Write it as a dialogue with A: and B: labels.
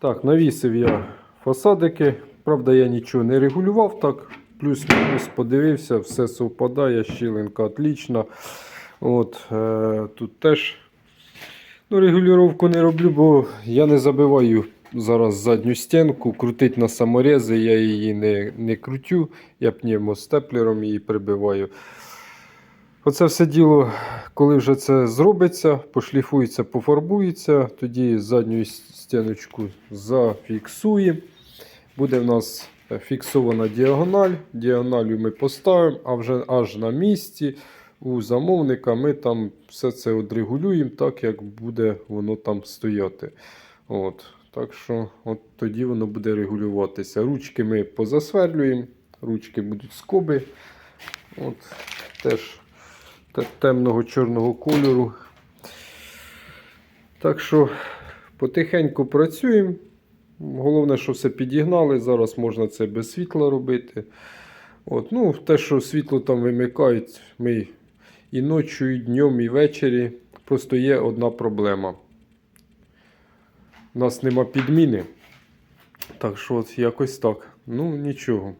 A: Так, навісив я фасадики. Правда, я нічого не регулював так. Плюс-мінус подивився, все совпадає, щілинка отлічна. От, е, тут теж ну, регулювання не роблю, бо я не забиваю зараз задню стінку. Крутить на саморези, я її не, не крутю, я пневмостеплером її прибиваю. Оце все діло, коли вже це зробиться, пошліфується, пофарбується, тоді задню стіночку зафіксуємо. Буде в нас фіксована діагональ. Діагоналю ми поставимо, а вже аж на місці у замовника ми там все це одрегулюємо так, як буде воно там стояти. От. Так що от тоді воно буде регулюватися. Ручки ми позасверлюємо, ручки будуть скоби. От, теж те- темного чорного кольору. Так що потихеньку працюємо. Головне, що все підігнали. Зараз можна це без світла робити. От, ну, те, що світло там вимикають, ми і ночі, і днем, і ввечері. Просто є одна проблема. У нас нема підміни. Так що от якось так. Ну, нічого.